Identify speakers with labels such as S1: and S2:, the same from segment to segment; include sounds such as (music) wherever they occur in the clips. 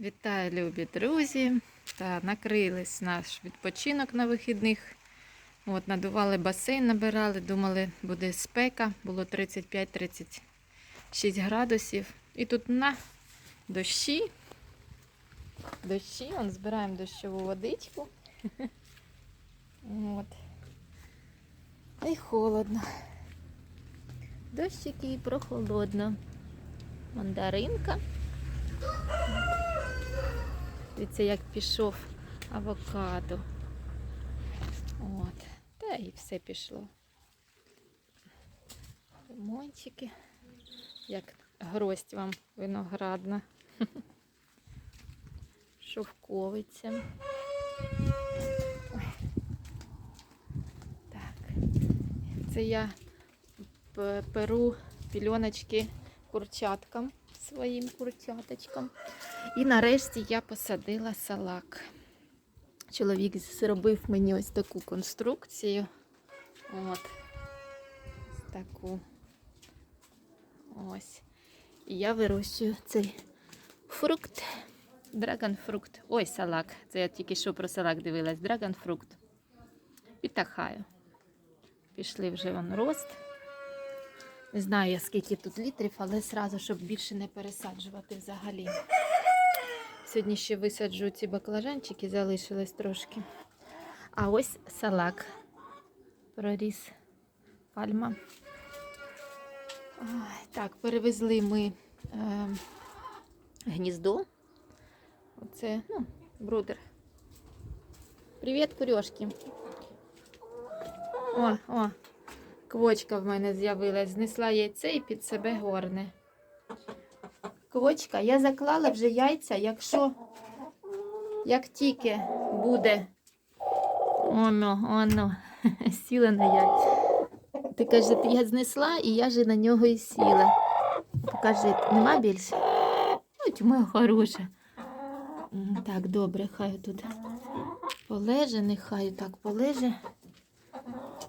S1: Вітаю, любі друзі! Та накрились наш відпочинок на вихідних. От, надували басейн, набирали, думали, буде спека, було 35-36 градусів. І тут на дощі. Дощі, он, збираємо дощову водичку. (laughs) От. І холодно. Дощики і прохолодно. Мандаринка. Дивіться, як пішов авокадо. От. Та і все пішло. Лимончики. Як гроздь вам виноградна. (laughs) Шовковиця. Так. Це я перу пільоночки курчаткам, своїм курчаточкам. І нарешті я посадила салак. Чоловік зробив мені ось таку конструкцію. От. Таку. Ось. І я вирощую цей фрукт. Драгонфрукт. Ой, салак. Це я тільки що про салак дивилась. Драгонфрукт. Підтахаю. Пішли вже вон рост. Не знаю, я скільки тут літрів, але зразу, щоб більше не пересаджувати взагалі. Сьогодні ще висаджу ці баклажанчики, залишилось трошки. А ось салак. Проріс пальма. Так, перевезли ми е, гніздо. Оце, ну, брудер. Привіт, курьошки. О, о, квочка в мене з'явилась. Знесла яйце і під себе горне. Квочка, я заклала вже яйця, якщо як тільки буде. Оно, оно, (laughs) сіла на яйця. Ти каже, я знесла і я же на нього і сіла. Покажи, нема більше? Ну, моя хороша. Так, добре, хай тут полеже, нехай так полеже.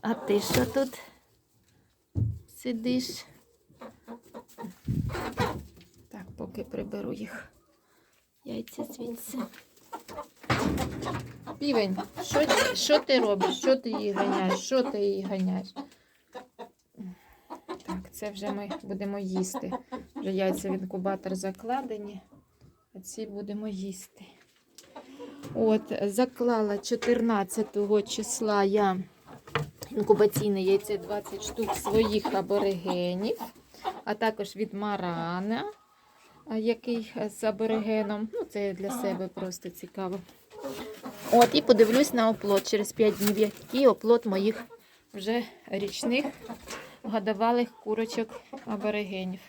S1: А ти що тут сидиш? Так, поки приберу їх. Яйця звідси. Півень, що, що ти робиш? Що ти її ганяєш? Що ти її ганяєш? Так, це вже ми будемо їсти. Вже яйця в інкубатор закладені, а ці будемо їсти. От, заклала 14 числа я інкубаційне яйце 20 штук своїх аборигенів, а також від Марана, який з аборигеном. Ну, це для себе просто цікаво. От, і подивлюсь на оплот. Через 5 днів який оплот моїх вже річних годовалих курочок аборигенів.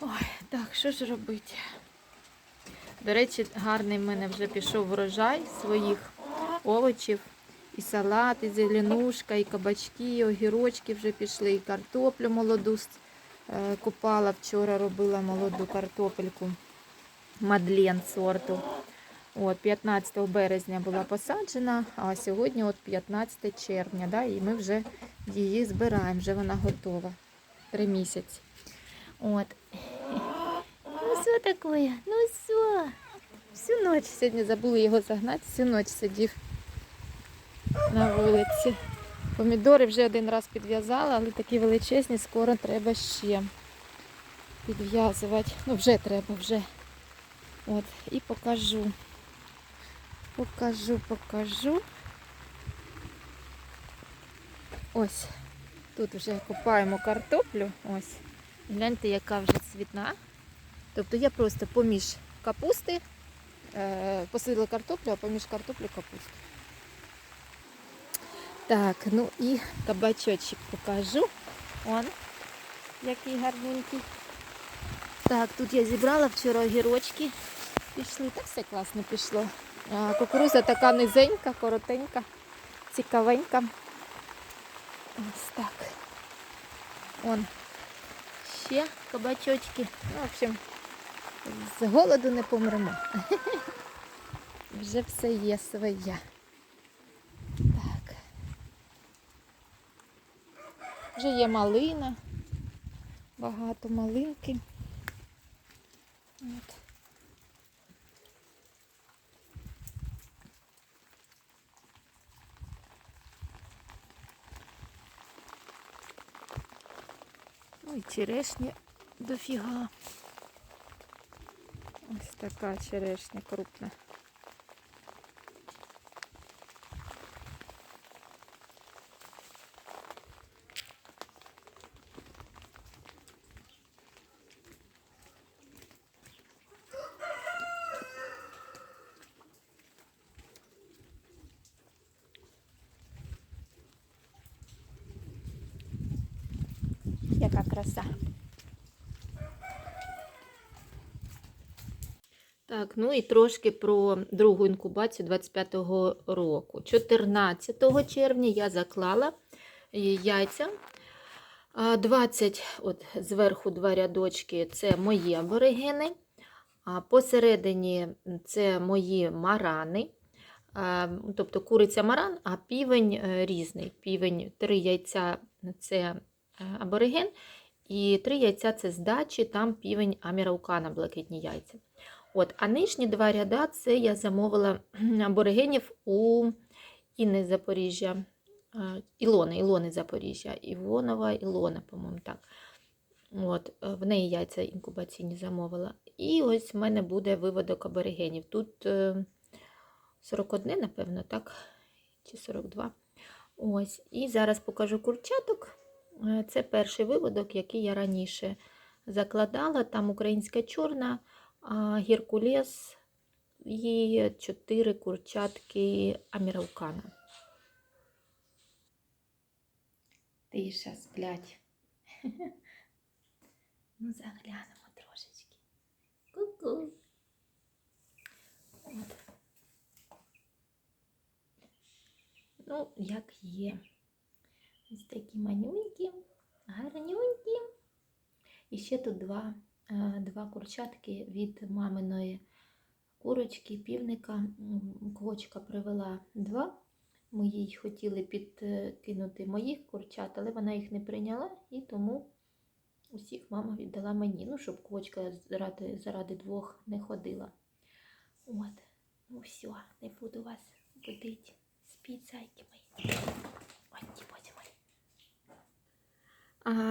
S1: Ой, так, що ж робити? До речі, гарний в мене вже пішов врожай своїх овочів. І салат, і зеленушка, і кабачки, і огірочки вже пішли, і картоплю молоду е, купала. Вчора робила молоду картопельку Мадлен сорту. От, 15 березня була посаджена, а сьогодні от 15 червня, да, і ми вже її збираємо, вже вона готова. Три місяці. От. Ну що таке? Ну що? Всю ніч сьогодні забули його загнати, всю ніч сидів на вулиці. Помідори вже один раз підв'язала, але такі величезні, скоро треба ще підв'язувати. Ну, вже треба, вже. От, і покажу. Покажу, покажу. Ось. Тут вже купаємо картоплю. Ось. Гляньте, яка вже цвітна. Тобто я просто поміж капусти е, посадила картоплю, а поміж картоплю капусту. Так, ну і кабачочок покажу. Он, який гарненький. Так, тут я зібрала вчора огірочки. Пішли, так все класно пішло. Кукуруза така низенька, коротенька, цікавенька. Ось так. Он ще кабачочки. Ну, в общем, з голоду не помремо. (laughs) Вже все є своє. Вже є малина, багато малинки. От. Ну і черешня дофіга. Ось така черешня крупна. Яка краса. Так, ну і трошки про другу інкубацію 25-го року. 14 червня я заклала яйця. 20, от зверху два рядочки це мої аборигени, а посередині це мої марани. Тобто куриця маран, а півень е, різний. Півень, три яйця це абориген, і три яйця це здачі, там півень аміраукана, блакитні яйця. От, а нижні два ряда це я замовила (clears throat) аборигенів у Інни Запоріжжя. е, Ілони, Ілони Запоріжжя. Івонова, Ілона, по-моєму, так. От, е, в неї яйця інкубаційні замовила. І ось в мене буде виводок аборигенів. Тут е, 41, напевно, так? Чи 42. Ось. І зараз покажу курчаток. Е, Це перший виводок, який я раніше закладала. Там українська чорна, Геркулес і чотири курчатки Аміраукана. Тиша сплять. (laughs) Ну, заглянемо трошечки. Ку-ку. Ну, як є. Ось такі манюнькі, гарнюнькі. І ще тут два, е, два курчатки від маминої курочки, півника. Квочка привела два. Ми їй хотіли підкинути моїх курчат, але вона їх не прийняла і тому усіх мама віддала мені. Ну, щоб квочка заради, заради двох не ходила. От, ну все, не буду вас будити. Спіть, зайки мої. А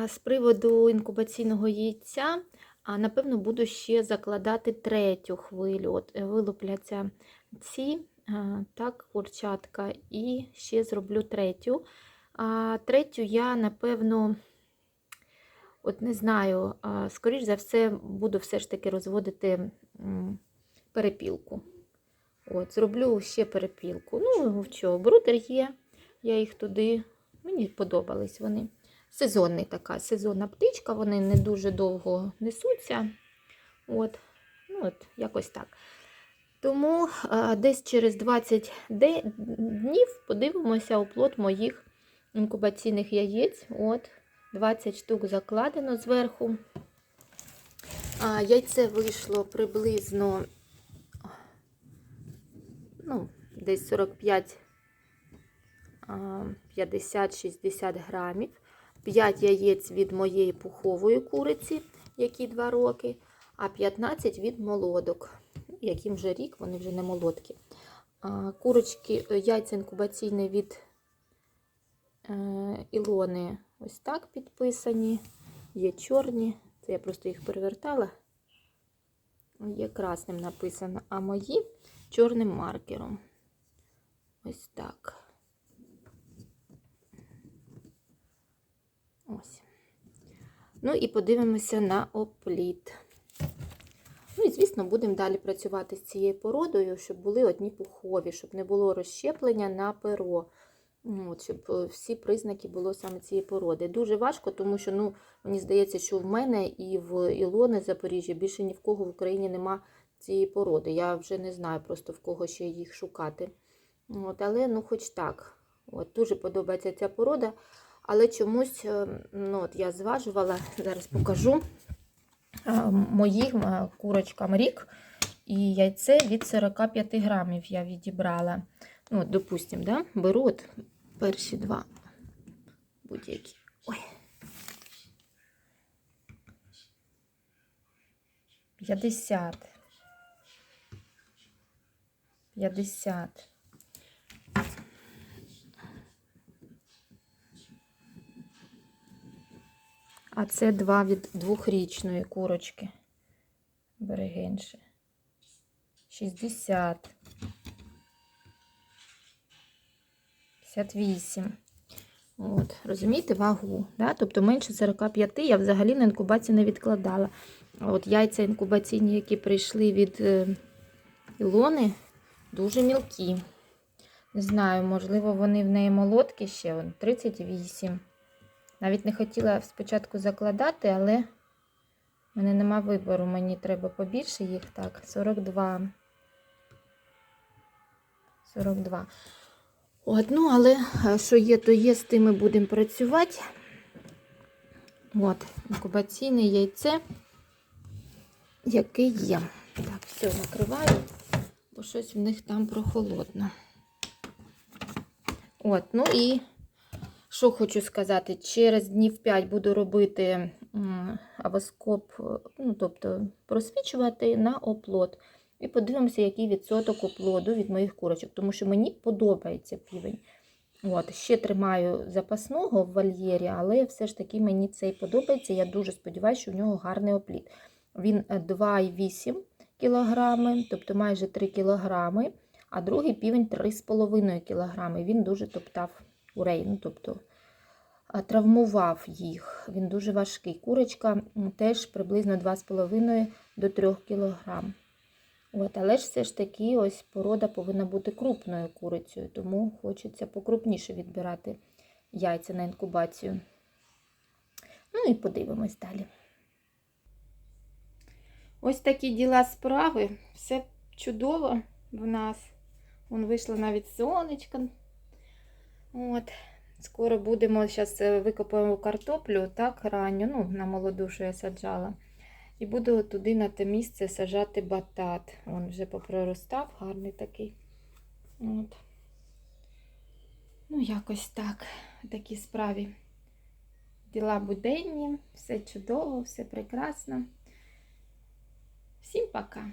S1: з приводу інкубаційного яйця, напевно, буду ще закладати третю хвилю. От е, вилупляться ці, так, курчатка, і ще зроблю третю. А третю я, напевно, от не знаю, скоріш за все, буду все ж таки розводити перепілку. От, зроблю ще перепілку. Ну, що, брудер є, я їх туди, мені подобались вони. Сезонний така, сезонна птичка, вони не дуже довго несуться. От, ну, от, якось так. Тому а, десь через 20 де- днів подивимося оплот моїх інкубаційних яєць. От, 20 штук закладено зверху. А, яйце вийшло приблизно ну, десь 45. 50-60 грамів. 5 яєць від моєї пухової куриці, які 2 роки, а 15 від молодок, яким вже рік, вони вже не молодкі. Курочки, е, яйця інкубаційні від е, Ілони ось так підписані. Є чорні, це я просто їх перевертала. Є красним написано, а мої чорним маркером. Ось так. Ось. Ну і подивимося на опліт. Ну і, звісно, будемо далі працювати з цією породою, щоб були одні пухові, щоб не було розщеплення на перо. Ну, От, щоб е, всі признаки було саме цієї породи. Дуже важко, тому що ну, мені здається, що в мене і в Ілони Запоріжжя більше ні в кого в Україні нема цієї породи. Я вже не знаю просто в кого ще їх шукати. От, але ну, хоч так. От, Дуже подобається ця порода. Але чомусь е, ну, от я зважувала, зараз покажу е, моїм е, курочкам рік. І яйце від 45 грамів я відібрала. Ну, от, допустим, да? беру от перші два будь-які. Ой. 50. 50. А це два від двохрічної курочки. Берегенші. 60. 58. От, розумієте, вагу. Да? Тобто менше 45 я взагалі на інкубацію не відкладала. А от яйця інкубаційні, які прийшли від е, Ілони, дуже мілкі. Не знаю, можливо, вони в неї молодкі ще. 38. Навіть не хотіла спочатку закладати, але в мене нема вибору. Мені треба побільше їх. Так, 42. 42. От, ну, але е, що є, то є, з тими будемо працювати. От, інкубаційне яйце, яке є. Так, все, накриваю, бо щось в них там прохолодно. От, ну і що хочу сказати, через днів 5 буду робити авоскоп, е, ну, тобто просвічувати на оплод. І подивимося, який відсоток оплоду від моїх курочок, тому що мені подобається півень. От, ще тримаю запасного в вольєрі, але все ж таки мені цей подобається. Я дуже сподіваюся, що в нього гарний оплід. Він е, 2,8 кг, тобто майже 3 кг, а другий півень 3,5 кг. Він дуже топтав курей, ну, тобто травмував їх. Він дуже важкий. Курочка теж приблизно 2,5 до 3 кг. От, але ж все ж таки ось порода повинна бути крупною курицею, тому хочеться покрупніше відбирати яйця на інкубацію. Ну і подивимось далі. Ось такі діла справи. Все чудово в нас. Вон вийшло навіть сонечко. От. Скоро будемо, зараз викопаємо картоплю, так, ранню, ну, на молоду, що я саджала. І буду туди на те місце сажати батат. Він вже попроростав, гарний такий. От. Ну, якось так. Такі справі. Діла буденні, все чудово, все прекрасно. Всім пока!